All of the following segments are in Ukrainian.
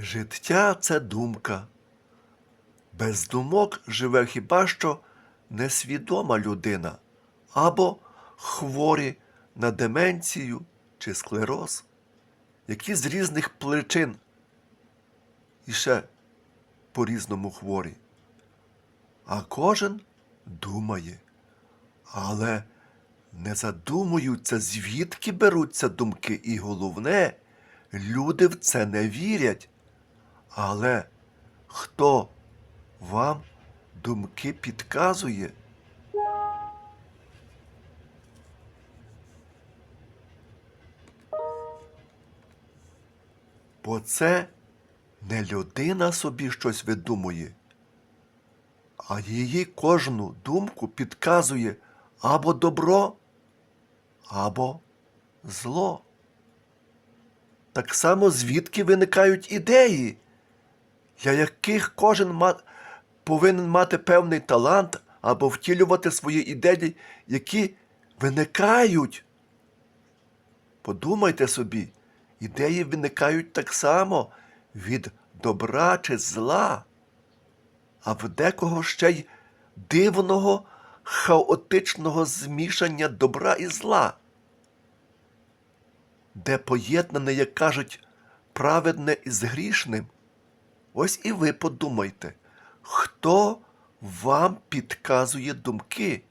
Життя це думка. Без думок живе хіба що несвідома людина або хворі на деменцію чи склероз, які з різних причин і ще по-різному хворі. А кожен думає, але не задумуються, звідки беруться думки, і головне, люди в це не вірять. Але хто вам думки підказує? Бо це не людина собі щось видумує, а її кожну думку підказує або добро, або зло. Так само звідки виникають ідеї, для яких кожен ма... повинен мати певний талант або втілювати свої ідеї, які виникають. Подумайте собі, ідеї виникають так само від добра чи зла, а в декого ще й дивного, хаотичного змішання добра і зла, де поєднане, як кажуть, праведне із грішним. Ось і ви подумайте, хто вам підказує думки?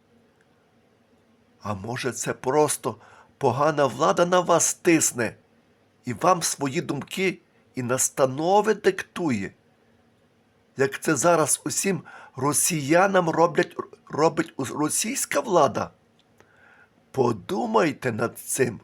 А може, це просто погана влада на вас тисне і вам свої думки і настанови диктує, як це зараз усім росіянам роблять, робить російська влада? Подумайте над цим.